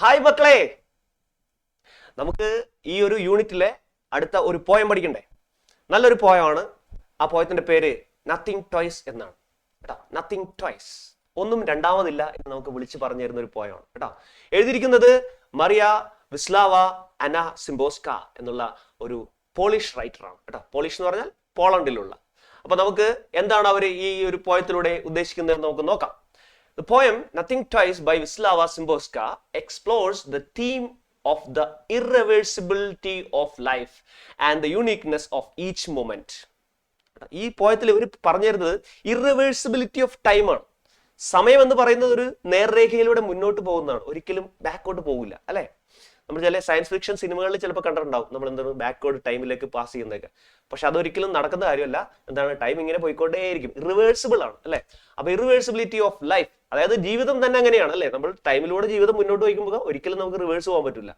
Hi മക്കളെ. നമുക്ക് ഈ ഒരു യൂണിറ്റിലെ അടുത്ത ഒരു പോയം പഠിക്കണ്ടേ? നല്ലൊരു പോയമാണ് ആ പോയത്തിന്റെ പേര് നത്തിങ് ടോയ്സ് എന്നാണ്. കേട്ടോ? നത്തിങ് ടോയ്സ് ഒന്നും രണ്ടാമതില്ല എന്ന് നമുക്ക് വിളിച്ചു പറഞ്ഞു തരുന്ന ഒരു പോയമാണ് കേട്ടോ? എഴുതിയിരിക്കുന്നത് മറിയ വിസ്ലാവ അന സിംബോസ്ക എന്നുള്ള ഒരു പോളിഷ് റൈറ്ററാണ് കേട്ടോ? പോളിഷ് എന്ന് പറഞ്ഞാൽ പോളണ്ടിലുള്ള. അപ്പൊ നമുക്ക് എന്താണ് അവർ ഈ ഒരു പോയത്തിലൂടെ ഉദ്ദേശിക്കുന്നത് നമുക്ക് നോക്കാം. The poem Nothing Twice by Wisława Szymborska explores the theme of the irreversibility of life and the uniqueness of each moment. ഈ പോയത്തിൽ ഇവർ പറഞ്ഞിരുന്നത് ഇറവേഴ്സിബിലിറ്റി ഓഫ് ടൈമാണ് സമയം എന്ന് പറയുന്നത് ഒരു നേർരേഖയിലൂടെ മുന്നോട്ട് പോകുന്നതാണ്. ഒരിക്കലും ബാക്കോട്ട് പോകില്ല അല്ലെ? നമ്മൾ ചില സയൻസ് ഫിക്ഷൻ സിനിമകളിൽ ചിലപ്പോൾ കണ്ടിട്ടുണ്ടാവും. നമ്മൾ എന്താണ് ബാക്കോട്ട് ടൈമിലേക്ക് പാസ് ചെയ്യുന്നതൊക്കെ. പക്ഷെ അതൊരിക്കലും നടക്കുന്ന കാര്യമല്ല. എന്താണ്? ടൈം ഇങ്ങനെ പോയിക്കൊണ്ടേയിരിക്കും. ഇറിവേഴ്സിബിൾ ആണ് അല്ലെ? അപ്പൊ ഇറിവേഴ്സിബിലിറ്റി ഓഫ് ലൈഫ് അതായത് ജീവിതം തന്നെ അങ്ങനെയാണ് അല്ലേ? നമ്മൾ ടൈമിലൂടെ ജീവിതം മുന്നോട്ട് വയ്ക്കുമ്പോൾ ഒരിക്കലും നമുക്ക് റിവേഴ്സ് പോകാൻ പറ്റില്ല.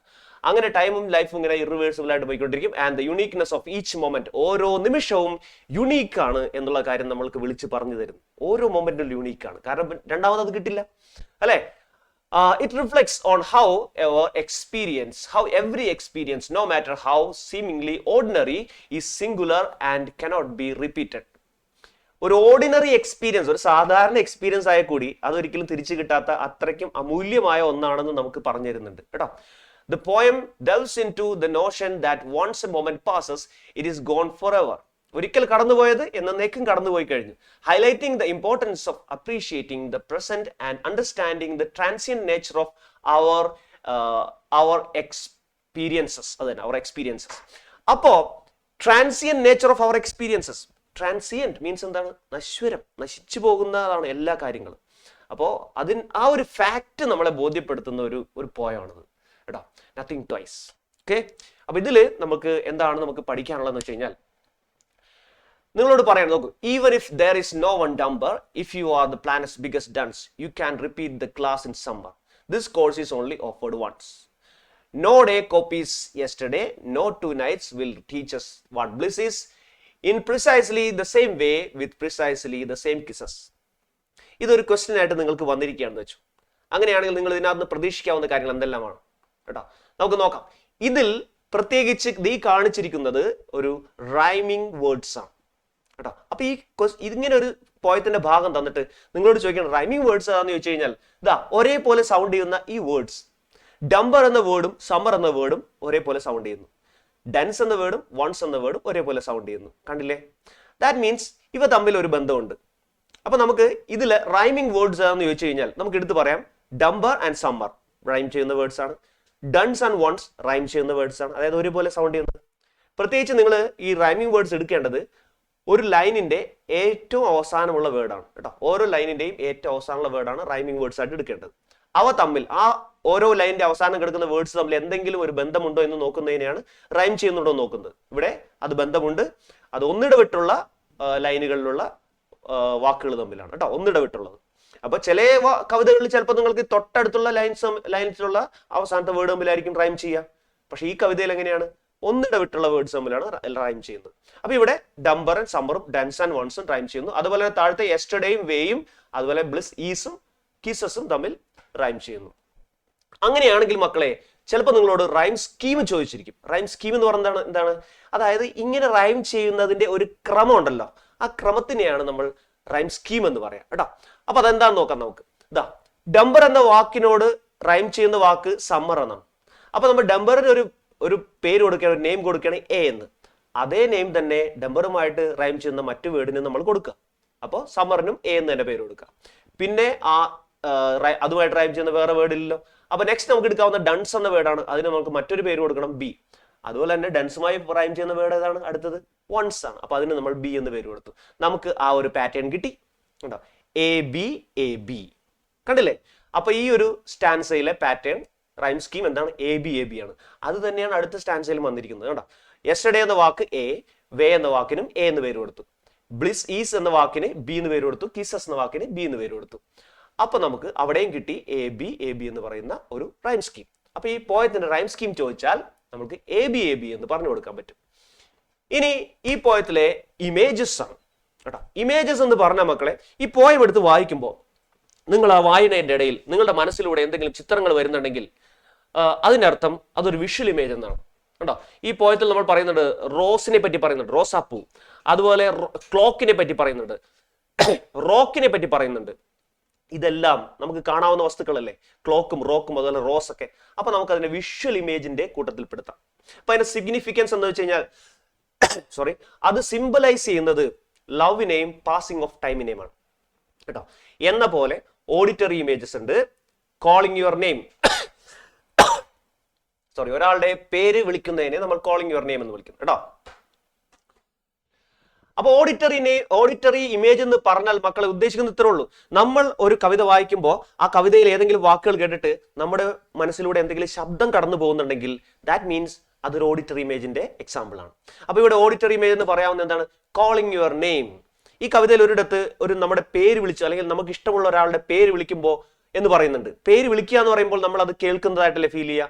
അങ്ങനെ ടൈമും ലൈഫും ഇങ്ങനെ ഇറിവേഴ്സിബിൾ ആയിട്ട് പോയിക്കൊണ്ടിരിക്കും. And the uniqueness of each moment ഓരോ നിമിഷവും യുണീക്ക് ആണ് എന്നുള്ള കാര്യം നമ്മൾക്ക് വിളിച്ച് പറഞ്ഞു തരും. ഓരോ മൊമെന്റും യുണീക്ക് ആണ്. കാരണം രണ്ടാമത് അത് കിട്ടില്ല അല്ലേ? It reflects on how ever experience how every experience no matter how seemingly ordinary is singular and cannot be repeated. ഒരു ഓർഡിനറി എക്സ്പീരിയൻസ് ഒരു സാധാരണ എക്സ്പീരിയൻസ് ആയ കൂടി അതൊരിക്കലും തിരിച്ചു കിട്ടാത്ത അത്രയ്ക്കും അമൂല്യമായ ഒന്നാണെന്ന് നമുക്ക് പറഞ്ഞു തരുന്നുണ്ട്. കേട്ടോ? The poem dwells into the notion that once a moment passes it is gone forever ഒരിക്കൽ കടന്നുപോയത് എന്നേക്കും കടന്നുപോയി കഴിഞ്ഞു. Highlighting the importance of appreciating the present and understanding the transient nature of our our experiences അതന്നെ തന്നെ അവർ experiences അപ്പോ transient nature of our experiences transient means എന്താണ്? നശ്വരം നശിച്ചു പോകുന്നതാണ് എല്ലാ കാര്യങ്ങളും. അപ്പോൾ അതിന് ആ ഒരു ഫാക്റ്റ് നമ്മളെ ബോധ്യപ്പെടുത്തുന്ന ഒരു ഒരു പോയമാണത് കേട്ടോ? നത്തിങ് ട്വൈസ് ഓക്കെ അപ്പൊ ഇതിൽ നമുക്ക് എന്താണ് നമുക്ക് പഠിക്കാനുള്ളതെന്ന് വെച്ച് കഴിഞ്ഞാൽ നിങ്ങളോട് പറയാൻ നോക്കൂ. Even if there is no one dumber if you are the planet's biggest dunce you can repeat the class in summer this course is only offered once no day copies yesterday no two nights will teachers what bliss is in precisely the same way with precisely the same kisses ഇതൊരു question ആയിട്ട് നിങ്ങൾക്ക് വന്നിരിക്കുകയാണെന്ന് വെച്ചു. അങ്ങനെയാണെങ്കിൽ നിങ്ങൾ ഇതിനകത്ത് പ്രതീക്ഷിക്കാവുന്ന കാര്യങ്ങൾ എന്തെല്ലാമാണ്? കേട്ടോ നമുക്ക് നോക്കാം. ഇതിൽ പ്രത്യേകിച്ച് ഈ കാണിച്ചിരിക്കുന്നത് ഒരു റൈമിംഗ് വേർഡ്സ് ആണ്. കേട്ടോ അപ്പൊ ഈ ഇതിങ്ങനെ ഒരു പോയത്തിന്റെ ഭാഗം തന്നിട്ട് നിങ്ങളോട് ചോദിക്കണം റൈമിംഗ് വേർഡ്സ് ഏതാന്ന് ചോദിച്ചു കഴിഞ്ഞാൽ ഇതാ ഒരേപോലെ സൗണ്ട് ചെയ്യുന്ന ഈ വേർഡ്സ് ഡംബർ എന്ന വേർഡും സമ്മർ എന്ന വേർഡും ഒരേപോലെ സൗണ്ട് ചെയ്യുന്നു. ഡെൻസ് എന്ന വേർഡും വൺസ് എന്ന വേർഡും ഒരേപോലെ സൗണ്ട് ചെയ്യുന്നു. കണ്ടില്ലേ? ദാറ്റ് മീൻസ് ഇവ തമ്മിൽ ഒരു ബന്ധമുണ്ട്. അപ്പൊ നമുക്ക് ഇതിൽ റൈമിംഗ് വേർഡ്സ് എന്ന് ചോദിച്ചു കഴിഞ്ഞാൽ നമുക്ക് എടുത്ത് പറയാം. ഡംബർ ആൻഡ് സമ്മർ റൈം ചെയ്യുന്ന വേർഡ്സ് ആണ്. ഡൺസ് ആൻഡ് വൺസ് റൈം ചെയ്യുന്ന വേർഡ്സ് ആണ്. അതായത് ഒരുപോലെ സൗണ്ട് ചെയ്യുന്നത്. പ്രത്യേകിച്ച് നിങ്ങൾ ഈ റൈമിംഗ് വേർഡ്സ് എടുക്കേണ്ടത് ഒരു ലൈനിന്റെ ഏറ്റവും അവസാനമുള്ള വേർഡാണ് കേട്ടോ? ഓരോ ലൈനിന്റെയും ഏറ്റവും അവസാനമുള്ള വേർഡാണ് റൈമിംഗ് വേർഡ്സ് ആയിട്ട് എടുക്കേണ്ടത്. അവ തമ്മിൽ ആ ഓരോ ലൈനിന്റെ അവസാനം കിടക്കുന്ന വേർഡ്സ് തമ്മിൽ എന്തെങ്കിലും ഒരു ബന്ധമുണ്ടോ എന്ന് നോക്കുന്നതിനെയാണ് റൈം ചെയ്യുന്നുണ്ടോ നോക്കുന്നത്. ഇവിടെ അത് ബന്ധമുണ്ട്. അത് ഒന്നിടവിട്ടുള്ള ലൈനുകളിലുള്ള വാക്കുകൾ തമ്മിലാണ് കേട്ടോ ഒന്നിടവിട്ടുള്ളത്. അപ്പൊ ചില കവിതകളിൽ ചിലപ്പോൾ നിങ്ങൾക്ക് തൊട്ടടുത്തുള്ള ലൈൻസ് ലൈൻസിലുള്ള അവസാനത്തെ വേർഡ് തമ്മിലായിരിക്കും റൈം ചെയ്യുക. പക്ഷെ ഈ കവിതയിൽ എങ്ങനെയാണ്? ഒന്നിടവിട്ടുള്ള വേർഡ്സ് തമ്മിലാണ് റൈം ചെയ്യുന്നത്. അപ്പൊ ഇവിടെ ഡംബർ സമ്മറും ഡൻസ് ആൻഡ് വൺസും റൈം ചെയ്യുന്നു. അതുപോലെ താഴത്തെ യെസ്റ്റർഡേയും വേയും അതുപോലെ ബ്ലിസ് ഈസും കിസസും തമ്മിൽ റൈം ചെയ്യുന്നു. അങ്ങനെയാണെങ്കിൽ മക്കളെ ചിലപ്പോൾ നിങ്ങളോട് റൈം സ്കീം ചോദിച്ചിരിക്കും. റൈം സ്കീം എന്ന് പറയുന്നത് എന്താണ്? അതായത് ഇങ്ങനെ റൈം ചെയ്യുന്നതിന്റെ ഒരു ക്രമം ഉണ്ടല്ലോ. ആ ക്രമത്തിനെയാണ് നമ്മൾ റൈം സ്കീം എന്ന് പറയാം. കേട്ടോ? അപ്പൊ അതെന്താന്ന് നോക്കാം നമുക്ക്. ഇതാ ഡംബർ എന്ന വാക്കിനോട് റൈം ചെയ്യുന്ന വാക്ക് സമ്മർ എന്നാണ്. അപ്പൊ നമ്മൾ ഡംബറിന് ഒരു ഒരു പേര് കൊടുക്കുകയാണ് ഒരു നെയിം കൊടുക്കുകയാണെങ്കിൽ എ എന്ന്. അതേ നെയിം തന്നെ ഡംബറുമായിട്ട് റൈം ചെയ്യുന്ന മറ്റു വേർഡിന് നമ്മൾ കൊടുക്കുക. അപ്പോൾ സമ്മറിനും എ എന്ന് തന്നെ പേര് കൊടുക്കുക. പിന്നെ ആ അതുമായിട്ട് റൈം ചെയ്യുന്ന വേറെ വേർഡ് ഇല്ലല്ലോ. അപ്പൊ നെക്സ്റ്റ് നമുക്ക് എടുക്കാവുന്ന ഡൺസ് എന്ന വേർഡാണ് അതിന് നമുക്ക് മറ്റൊരു പേര് കൊടുക്കണം ബി അതുപോലെ തന്നെ ഡൺസുമായി റൈം ചെയ്യുന്ന വേർഡ് ഏതാണ്? അടുത്തത് വൺസ് ആണ്. അപ്പൊ അതിന് നമ്മൾ ബി എന്ന് പേര് കൊടുത്തു. നമുക്ക് ആ ഒരു പാറ്റേൺ കിട്ടി. കണ്ടോ? എ ബി എ ബി കണ്ടില്ലേ? അപ്പൊ ഈ ഒരു സ്റ്റാൻസയിലെ പാറ്റേൺ റൈം സ്കീം എന്താണ്? എ ബി എ ബി ആണ്. അത് തന്നെയാണ് അടുത്ത സ്റ്റാൻസയിൽ വന്നിരിക്കുന്നത്. കേട്ടോ യെസ്റ്റർഡേ എന്ന വാക്ക് എ വേ എന്ന വാക്കിനും എ എന്ന് പേര് കൊടുത്തു. ബ്ലിസ് ഈസ് എന്ന വാക്കിന് ബി എന്ന് പേര് കൊടുത്തു. കിസസ് എന്ന വാക്കിന് ബി എന്ന് പേര് കൊടുത്തു. അപ്പൊ നമുക്ക് അവിടെയും കിട്ടി എ ബി എ ബി എന്ന് പറയുന്ന ഒരു റൈം സ്കീം അപ്പൊ ഈ പോയത്തിന്റെ റൈം സ്കീം ചോദിച്ചാൽ നമുക്ക് എ ബി എ ബി എന്ന് പറഞ്ഞു കൊടുക്കാൻ പറ്റും. ഇനി ഈ പോയത്തിലെ ഇമേജസ് ആണ്. കേട്ടോ. ഇമേജസ് എന്ന് പറഞ്ഞ മക്കളെ ഈ പോയം എടുത്ത് വായിക്കുമ്പോൾ നിങ്ങൾ ആ വായനയുടെ ഇടയിൽ നിങ്ങളുടെ മനസ്സിലൂടെ എന്തെങ്കിലും ചിത്രങ്ങൾ വരുന്നുണ്ടെങ്കിൽ അതിനർത്ഥം അതൊരു വിഷ്വൽ ഇമേജ് എന്നാണ്. കേട്ടോ ഈ പോയത്തിൽ നമ്മൾ പറയുന്നുണ്ട് റോസിനെ പറ്റി പറയുന്നുണ്ട് റോസാപ്പൂ. അതുപോലെ ക്ലോക്കിനെ പറ്റി പറയുന്നുണ്ട്. റോക്കിനെ പറ്റി പറയുന്നുണ്ട്. ഇതെല്ലാം നമുക്ക് കാണാവുന്ന വസ്തുക്കളല്ലേ? ക്ലോക്കും റോക്കും അതുപോലെ റോസ് ഒക്കെ അപ്പൊ നമുക്ക് അതിന്റെ വിഷ്വൽ ഇമേജിന്റെ കൂട്ടത്തിൽ പെടുത്താം അപ്പൊ അതിന്റെ സിഗ്നിഫിക്കൻസ് എന്ന് വെച്ച് കഴിഞ്ഞാൽ സോറി അത് സിംബലൈസ് ചെയ്യുന്നത് ലവിനെയും പാസിംഗ് ഓഫ് ടൈമിനെയുമാണ് കേട്ടോ? എന്ന പോലെ ഓഡിറ്ററി ഇമേജസ് ഉണ്ട്. കോളിംഗ് യുവർ നെയിം സോറി ഒരാളുടെ പേര് വിളിക്കുന്നതിനെ നമ്മൾ കോളിംഗ് യുവർ നെയിം എന്ന് വിളിക്കുന്നു കേട്ടോ? അപ്പൊ ഓഡിറ്ററി ഓഡിറ്ററി ഇമേജ് എന്ന് പറഞ്ഞാൽ മക്കളെ ഉദ്ദേശിക്കുന്ന ഇത്രേ ഉള്ളൂ. നമ്മൾ ഒരു കവിത വായിക്കുമ്പോൾ ആ കവിതയിൽ ഏതെങ്കിലും വാക്കുകൾ കേട്ടിട്ട് നമ്മുടെ മനസ്സിലൂടെ എന്തെങ്കിലും ശബ്ദം കടന്നു പോകുന്നുണ്ടെങ്കിൽ ദാറ്റ് മീൻസ് അതൊരു ഓഡിറ്ററി ഇമേജിന്റെ എക്സാമ്പിൾ ആണ്. അപ്പൊ ഇവിടെ ഓഡിറ്ററി ഇമേജ് എന്ന് പറയാവുന്ന എന്താണ്? കോളിംഗ് യുവർ നെയിം ഈ കവിതയിൽ ഒരിടത്ത് ഒരു നമ്മുടെ പേര് വിളിച്ചു അല്ലെങ്കിൽ നമുക്ക് ഇഷ്ടമുള്ള ഒരാളുടെ പേര് വിളിക്കുമ്പോൾ എന്ന് പറയുന്നുണ്ട്. പേര് വിളിക്കുക എന്ന് പറയുമ്പോൾ നമ്മൾ അത് കേൾക്കുന്നതായിട്ടല്ലേ ഫീൽ ചെയ്യുക?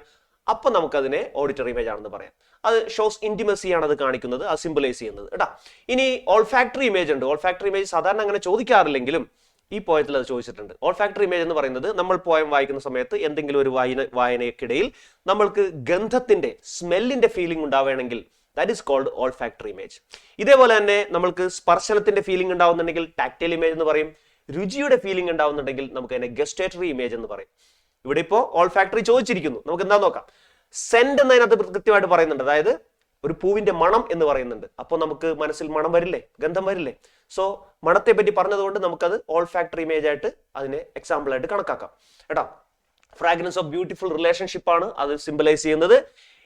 അപ്പൊ നമുക്കതിനെ ഓഡിറ്ററി ഇമേജ് ആണെന്ന് പറയാം. അത് ഷോസ് ഇന്റിമസിയാണ് അത് കാണിക്കുന്നത് അത് സിംബലൈസ് ചെയ്യുന്നത് കേട്ടാ. ഇനി ഓൾ ഫാക്ടറി ഇമേജ് ഉണ്ട്. ഓൾ ഫാക്ടറി ഇമേജ് സാധാരണ അങ്ങനെ ചോദിക്കാറില്ലെങ്കിലും ഈ പോയത്തിൽ അത് ചോദിച്ചിട്ടുണ്ട്. ഓൾ ഫാക്ടറി ഇമേജ് എന്ന് പറയുന്നത് നമ്മൾ പോയം വായിക്കുന്ന സമയത്ത് എന്തെങ്കിലും ഒരു വായന വായനയ്ക്കിടയിൽ നമ്മൾക്ക് ഗന്ധത്തിന്റെ സ്മെല്ലിന്റെ ഫീലിംഗ് ഉണ്ടാവുകയാണെങ്കിൽ that is called olfactory image ഇതേപോലെ തന്നെ നമ്മൾക്ക് സ്പർശനത്തിന്റെ ഫീലിംഗ് ഉണ്ടാവുന്നുണ്ടെങ്കിൽ ടാക്ടൈൽ ഇമേജ് എന്ന് പറയും. രുചിയുടെ ഫീലിംഗ് ഉണ്ടാവുന്നുണ്ടെങ്കിൽ നമുക്ക് അതിനെ ഗസ്റ്റേറ്ററി ഇമേജ് എന്ന് പറയും. ഇവിടെ ഇപ്പോൾ ഓൾ ഫാക്ടറി ചോദിച്ചിരിക്കുന്നു. നമുക്ക് എന്താ നോക്കാം? സെന്റ് എന്നതിനകത്ത് കൃത്യമായിട്ട് പറയുന്നുണ്ട്. അതായത് ഒരു പൂവിന്റെ മണം എന്ന് പറയുന്നുണ്ട്. അപ്പോൾ നമുക്ക് മനസ്സിൽ മണം വരില്ലേ? ഗന്ധം വരില്ലേ? സോ മണത്തെ പറ്റി പറഞ്ഞതുകൊണ്ട് നമുക്കത് ഓൾ ഫാക്ടറി ഇമേജ് ആയിട്ട് അതിനെ എക്സാമ്പിൾ ആയിട്ട് കണക്കാക്കാം. കേട്ടോ ഫ്രാഗ്രൻസ് ഓഫ് ബ്യൂട്ടിഫുൾ റിലേഷൻഷിപ്പ് ആണ് അത് സിംബലൈസ് ചെയ്യുന്നത്.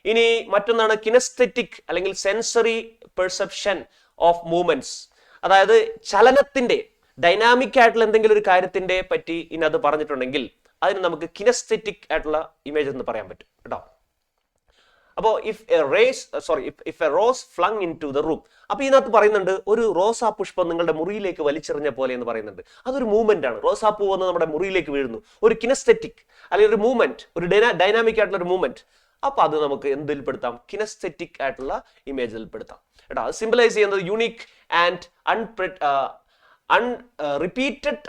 ഇനി മറ്റൊന്നാണ് കിനസ്തെറ്റിക് അല്ലെങ്കിൽ സെൻസറി പെർസെപ്ഷൻ ഓഫ് മൂവ്മെന്റ്സ് അതായത് ചലനത്തിന്റെ ഡൈനാമിക് ആയിട്ടുള്ള എന്തെങ്കിലും ഒരു കാര്യത്തിന്റെ പറ്റി ഇനി അത് പറഞ്ഞിട്ടുണ്ടെങ്കിൽ അതിന് നമുക്ക് കിനസ്തെറ്റിക് ആയിട്ടുള്ള ഇമേജ് എന്ന് പറയാൻ പറ്റും. കേട്ടോ അപ്പോൾ if a race sorry if a rose flung into the room അപ്പൊ ഇതിനകത്ത് പറയുന്നുണ്ട് ഒരു റോസാ പുഷ്പം നിങ്ങളുടെ മുറിയിലേക്ക് വലിച്ചെറിഞ്ഞ പോലെ എന്ന് പറയുന്നുണ്ട്. അതൊരു മൂവ്മെന്റ് ആണ്. റോസാ പൂ വന്ന് നമ്മുടെ മുറിയിലേക്ക് വീഴുന്നു. ഒരു കിനസ്തെറ്റിക് അല്ലെങ്കിൽ ഒരു മൂവ്മെന്റ് ഒരു ഡൈനാമിക് ആയിട്ടുള്ള ഒരു മൂവ്മെന്റ് അപ്പൊ അത് നമുക്ക് എന്തിൽ പെടുത്താം? കിനസ്തെറ്റിക് ആയിട്ടുള്ള ഇമേജ് പെടുത്താം. കേട്ടോ അത് സിംബലൈസ് ചെയ്യുന്നത് unique and unpre unrepeated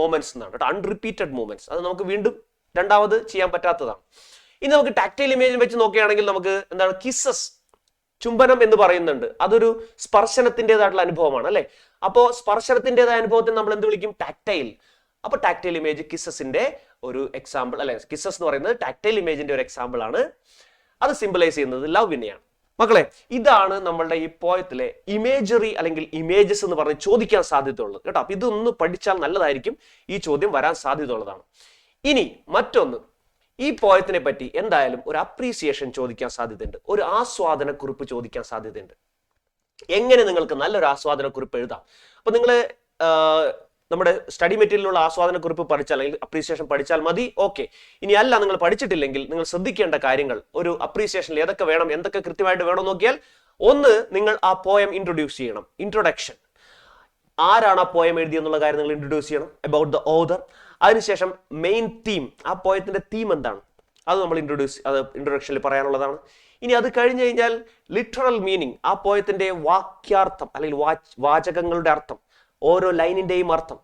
moments എന്നാണ്. കേട്ടോ അൺറിപ്പീറ്റഡ് മൂമെന്റ്സ് അത് നമുക്ക് വീണ്ടും രണ്ടാമത് ചെയ്യാൻ പറ്റാത്തതാണ്. ഇനി നമുക്ക് ടാക്ടൈൽ ഇമേജ് വെച്ച് നോക്കുകയാണെങ്കിൽ നമുക്ക് എന്താണ് കിസ്സസ് ചുംബനം എന്ന് പറയുന്നുണ്ട്. അതൊരു സ്പർശനത്തിന്റെതായിട്ടുള്ള അനുഭവമാണ് അല്ലെ? അപ്പോൾ സ്പർശനത്തിന്റെതായ അനുഭവത്തിന് നമ്മൾ എന്ത് വിളിക്കും? ടാക്ടൈൽ അപ്പൊ ടാക്ടൈൽ ഇമേജ് കിസസിന്റെ ഒരു എക്സാമ്പിൾ അല്ലെ? കിസസ് എന്ന് പറയുന്നത് ടാക്ടൈൽ ഇമേജിന്റെ ഒരു എക്സാമ്പിൾ ആണ്. അത് സിമ്പിളൈസ് ചെയ്യുന്നത് ലവിനെയാണ് മക്കളെ ഇതാണ് നമ്മളുടെ ഈ പോയത്തിലെ ഇമേജറി അല്ലെങ്കിൽ ഇമേജസ് എന്ന് പറഞ്ഞ് ചോദിക്കാൻ സാധ്യതയുള്ളത്. കേട്ടോ അപ്പൊ ഇതൊന്ന് പഠിച്ചാൽ നല്ലതായിരിക്കും. ഈ ചോദ്യം വരാൻ സാധ്യതയുള്ളതാണ് ഇനി മറ്റൊന്ന്. ഈ പോയത്തിനെ പറ്റി എന്തായാലും ഒരു അപ്രീസിയേഷൻ ചോദിക്കാൻ സാധ്യതയുണ്ട്. ഒരു ആസ്വാദന കുറിപ്പ് ചോദിക്കാൻ സാധ്യതയുണ്ട്. എങ്ങനെ നിങ്ങൾക്ക് നല്ലൊരു ആസ്വാദന കുറിപ്പ് എഴുതാം? അപ്പൊ നിങ്ങൾ നമ്മുടെ സ്റ്റഡി മെറ്റീരിയലുള്ള ആസ്വാദന കുറിപ്പ് പഠിച്ചാൽ അല്ലെങ്കിൽ അപ്രീസിയേഷൻ പഠിച്ചാൽ മതി. ഓക്കെ ഇനി അല്ല നിങ്ങൾ പഠിച്ചിട്ടില്ലെങ്കിൽ നിങ്ങൾ ശ്രദ്ധിക്കേണ്ട കാര്യങ്ങൾ ഒരു അപ്രീസിയേഷനിൽ ഏതൊക്കെ വേണം എന്തൊക്കെ കൃത്യമായിട്ട് വേണം നോക്കിയാൽ ഒന്ന് നിങ്ങൾ ആ പോയം ഇൻട്രൊഡ്യൂസ് ചെയ്യണം. ഇൻട്രൊഡക്ഷൻ ആരാണ് ആ പോയം എഴുതിയെന്നുള്ള കാര്യം നിങ്ങൾ ഇൻട്രൊഡ്യൂസ് ചെയ്യണം? അബൌട്ട് ദ ഓദർ അതിനുശേഷം മെയിൻ തീം ആ പോയത്തിന്റെ തീം എന്താണ്? അത് നമ്മൾ ഇൻട്രൊഡ്യൂസ് അത് ഇൻട്രൊഡക്ഷനിൽ പറയാനുള്ളതാണ്. ഇനി അത് കഴിഞ്ഞു കഴിഞ്ഞാൽ ലിറ്ററൽ മീനിങ് ആ പോയത്തിന്റെ വാക്യാർത്ഥം അല്ലെങ്കിൽ വാചകങ്ങളുടെ അർത്ഥം ഓരോ ലൈനിന്റെയും അർത്ഥം.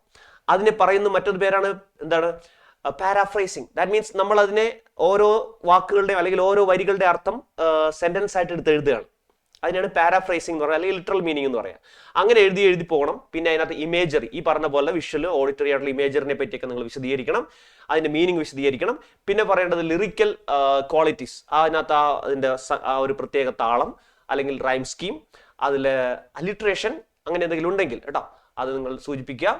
അതിനെ പറയുന്ന മറ്റൊരു പേരാണ് എന്താണ്? പാരാഫ്രൈസിങ് ദാറ്റ് മീൻസ് നമ്മൾ അതിനെ ഓരോ വാക്കുകളുടെയും അല്ലെങ്കിൽ ഓരോ വരികളുടെ അർത്ഥം സെന്റൻസ് ആയിട്ട് എടുത്ത് എഴുതുകയാണ്. അതിനാണ് പാരാഫ്രൈസിംഗ് എന്ന് പറയുക അല്ലെങ്കിൽ ലിറ്ററൽ മീനിങ് എന്ന് പറയാം. അങ്ങനെ എഴുതി എഴുതി പോകണം. പിന്നെ അതിനകത്ത് ഇമേജറി ഈ പറഞ്ഞ പോലെ വിഷ്വൽ ഓഡിറ്ററി ആയിട്ടുള്ള ഇമേജറിനെ പറ്റിയൊക്കെ നിങ്ങൾ വിശദീകരിക്കണം. അതിന്റെ മീനിങ് വിശദീകരിക്കണം. പിന്നെ പറയേണ്ടത് ലിറിക്കൽ ക്വാളിറ്റീസ് അതിനകത്ത് ആ അതിന്റെ ആ ഒരു പ്രത്യേക താളം അല്ലെങ്കിൽ റൈം സ്കീം അതിൽ അലിട്രേഷൻ അങ്ങനെ എന്തെങ്കിലും ഉണ്ടെങ്കിൽ കേട്ടോ അത് നിങ്ങൾ സൂചിപ്പിക്കുക.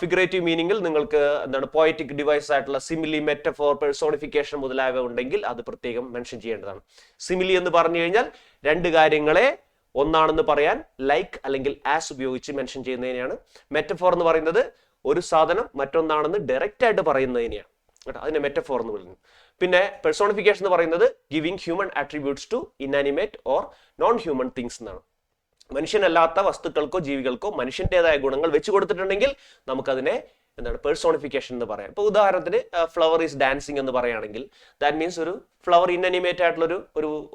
ഫിഗറേറ്റീവ് മീനിങ്ങിൽ നിങ്ങൾക്ക് എന്താണ് പോയറ്റിക് ഡിവൈസ് ആയിട്ടുള്ള സിമിലി മെറ്റഫോർ പേഴ്സോണിഫിക്കേഷൻ മുതലായവ ഉണ്ടെങ്കിൽ അത് പ്രത്യേകം മെൻഷൻ ചെയ്യേണ്ടതാണ്. സിമിലി എന്ന് പറഞ്ഞു കഴിഞ്ഞാൽ രണ്ട് കാര്യങ്ങളെ ഒന്നാണെന്ന് പറയാൻ ലൈക്ക് അല്ലെങ്കിൽ ആസ് ഉപയോഗിച്ച് മെൻഷൻ ചെയ്യുന്നതിനെയാണ്. മെറ്റഫോർ എന്ന് പറയുന്നത് ഒരു സാധനം മറ്റൊന്നാണെന്ന് ഡയറക്റ്റ് ആയിട്ട് പറയുന്നതിനെയാണ്. കേട്ടോ അതിനെ മെറ്റഫോർ എന്ന് വിളിക്കുന്നു. പിന്നെ പെർസോണിഫിക്കേഷൻ എന്ന് പറയുന്നത് giving human attributes to inanimate or non human things എന്നാണ്. മനുഷ്യനല്ലാത്ത വസ്തുക്കൾക്കോ ജീവികൾക്കോ മനുഷ്യന്റെതായ ഗുണങ്ങൾ വെച്ച് കൊടുത്തിട്ടുണ്ടെങ്കിൽ നമുക്കതിനെ എന്താണ് പേഴ്സോണിഫിക്കേഷൻ എന്ന് പറയാം. ഇപ്പോൾ ഉദാഹരണത്തിന് ഫ്ലവർ ഈസ് ഡാൻസിങ് എന്ന് പറയുകയാണെങ്കിൽ ദാറ്റ് മീൻസ് ഒരു ഫ്ലവർ ഇന്നനിമേറ്റ് ആയിട്ടുള്ള ഒരു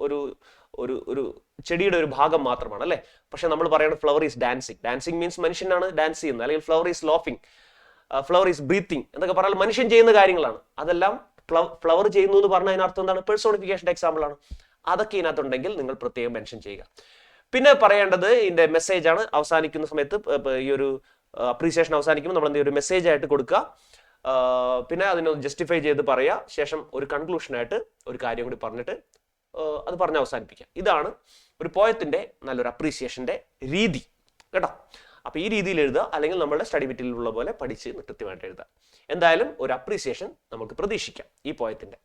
ഒരു ഒരു ഒരു ചെടിയുടെ ഒരു ഭാഗം മാത്രമാണ് അല്ലേ? പക്ഷെ നമ്മൾ പറയുന്നത് flower is dancing dancing means മനുഷ്യനാണ് ഡാൻസ് ചെയ്യുന്നത്. അല്ലെങ്കിൽ ഫ്ലവർ ഈസ് ലോഫിങ് ഫ്ലവർ ഈസ് ബ്രീത്തിങ് എന്നൊക്കെ പറഞ്ഞാൽ മനുഷ്യൻ ചെയ്യുന്ന കാര്യങ്ങളാണ്. അതെല്ലാം ഫ്ലവർ ചെയ്യുന്നു എന്ന് പറഞ്ഞാൽ അതിനർത്ഥം എന്താണ്? പേഴ്സോണിഫിക്കേഷന്റെ എക്സാമ്പിൾ ആണ്. അതൊക്കെ ഇതിനകത്തുണ്ടെങ്കിൽ നിങ്ങൾ പ്രത്യേകം മെൻഷൻ ചെയ്യുക. പിന്നെ പറയേണ്ടത് ഇതിന്റെ മെസ്സേജ് ആണ്. അവസാനിക്കുന്ന സമയത്ത് ഈ ഒരു അപ്രീസിയേഷൻ അവസാനിക്കുമ്പോൾ നമ്മൾ എന്ത്? ഒരു മെസ്സേജ് ആയിട്ട് കൊടുക്കുക. പിന്നെ അതിനെ ജസ്റ്റിഫൈ ചെയ്ത് പറയുക. ശേഷം ഒരു കൺക്ലൂഷനായിട്ട് ഒരു കാര്യം കൂടി പറഞ്ഞിട്ട് അത് പറഞ്ഞ് അവസാനിപ്പിക്കുക. ഇതാണ് ഒരു പോയത്തിന്റെ നല്ലൊരു അപ്രീസിയേഷന്റെ രീതി. കേട്ടോ? അപ്പൊ ഈ രീതിയിൽ എഴുതുക. അല്ലെങ്കിൽ നമ്മുടെ സ്റ്റഡി മെറ്റീരിയലുള്ള പോലെ പഠിച്ച് കൃത്യമായിട്ട് എഴുതുക. എന്തായാലും ഒരു അപ്രീസിയേഷൻ നമുക്ക് പ്രതീക്ഷിക്കാം ഈ പോയത്തിന്റെ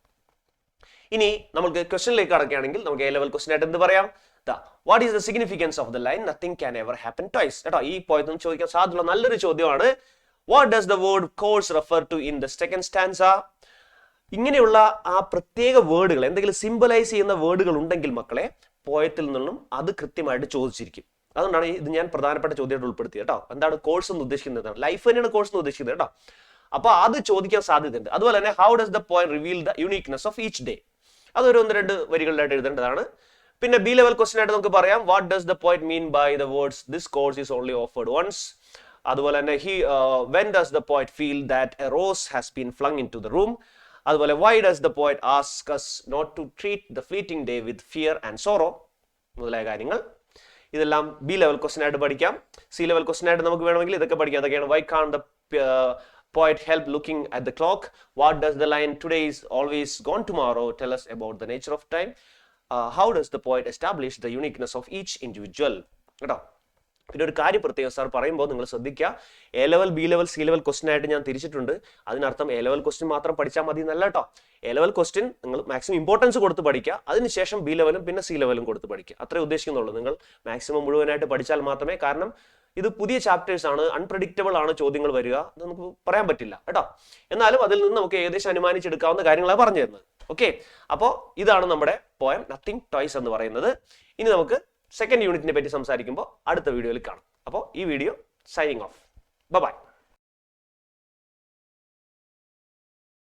ഇനി നമുക്ക് ക്വസ്റ്റനിലേക്ക് കടക്കുകയാണെങ്കിൽ നമുക്ക് എ ലെവൽ ക്വസ്റ്റൻ ആയിട്ട് എന്ത് പറയാം? What is the significance of the line nothing can ever happen twice കേട്ടോ ഈ പോയതും ചോദിക്കാൻ സാധ്യതയുള്ള നല്ലൊരു ചോദ്യമാണ്. What does the word course refer to in the second stanza ഇങ്ങനെയുള്ള ആ പ്രത്യേക വേർഡുകൾ എന്തെങ്കിലും സിംബലൈസ് ചെയ്യുന്ന വേർഡുകൾ ഉണ്ടെങ്കിൽ മക്കളെ പോയത്തിൽ നിന്നും അത് കൃത്യമായിട്ട് ചോദിച്ചിരിക്കും. അതുകൊണ്ടാണ് ഇത് ഞാൻ പ്രധാനപ്പെട്ട ചോദ്യമായിട്ട് ഉൾപ്പെടുത്തിയത് കേട്ടോ. എന്താണ് കോഴ്സ് എന്ന് ഉദ്ദേശിക്കുന്നത്? ലൈഫ് തന്നെയാണ് കോഴ്സ് എന്ന് ഉദ്ദേശിക്കുന്നത് കേട്ടോ. അപ്പൊ അത് ചോദിക്കാൻ സാധ്യതയുണ്ട്. അതുപോലെ തന്നെ how does the point reveal the uniqueness of each day അതൊരു ഒന്ന് രണ്ട് വരികളിലായിട്ട് എഴുതേണ്ടതാണ്. പിന്നെ ബി ലെവൽ ക്വസ്റ്റൻ ആയിട്ട് നമുക്ക് പറയാം. What does the point mean by the words this course is only offered once അതുപോലെ തന്നെ he when does the point feel that a rose has been flung into the room അതുപോലെ why does the point ask us not to treat the fleeting day with fear and sorrow മുതലായ കാര്യങ്ങൾ. ഇതെല്ലാം B level question ആയിട്ട് പഠിക്കാം. C level question ആയിട്ട് നമുക്ക് വേണമെങ്കിൽ ഇതൊക്കെ പഠിക്കാം. അതൊക്കെയാണ് why can't the point help looking at the clock what does the line today is always gone tomorrow tell us about the nature of time? How does the point establish the uniqueness of each individual കേട്ടോ? പിന്നെ ഒരു കാര്യം പ്രത്യേകം sir പറയുമ്പോൾ നിങ്ങൾ ശ്രദ്ധിക്കുക. A level B level C level question ആയിട്ട് ഞാൻ തിരിച്ചിട്ടുണ്ട്. അതിനർത്ഥം എ ലെവൽ ക്വസ്റ്റ്യൻ മാത്രം പഠിച്ചാൽ മതി എന്നല്ല കേട്ടോ എ ലെവൽ ക്വസ്റ്റ്യൻ നിങ്ങൾ മാക്സിമം ഇമ്പോർട്ടൻസ് കൊടുത്ത് പഠിക്കുക. അതിനുശേഷം ബി ലെവലും പിന്നെ സി ലെവലും കൊടുത്ത് പഠിക്കുക. അത്രേ ഉദ്ദേശിക്കുന്നുള്ളൂ നിങ്ങൾ. മാക്സിമം മുഴുവനായിട്ട് പഠിച്ചാൽ മാത്രമേ കാരണം ഇത് പുതിയ ചാപ്റ്റേഴ്സ് ആണ് അൺപ്രഡിക്റ്റബിൾ ആണ് ചോദ്യങ്ങൾ വരിക. അത് നമുക്ക് പറയാൻ പറ്റില്ല കേട്ടോ? എന്നാലും അതിൽ നിന്ന് നമുക്ക് ഏകദേശം അനുമാനിച്ചെടുക്കാവുന്ന കാര്യങ്ങളാണ് പറഞ്ഞു തരുന്നത്. ഓക്കെ അപ്പോൾ ഇതാണ് നമ്മുടെ പോയം നത്തിങ് ടോയ്സ് എന്ന് പറയുന്നത്. ഇനി നമുക്ക് സെക്കൻഡ് യൂണിറ്റിനെ പറ്റി സംസാരിക്കുമ്പോൾ അടുത്ത വീഡിയോയിൽ കാണാം. അപ്പോൾ ഈ വീഡിയോ സൈനിങ് ഓഫ് ബൈ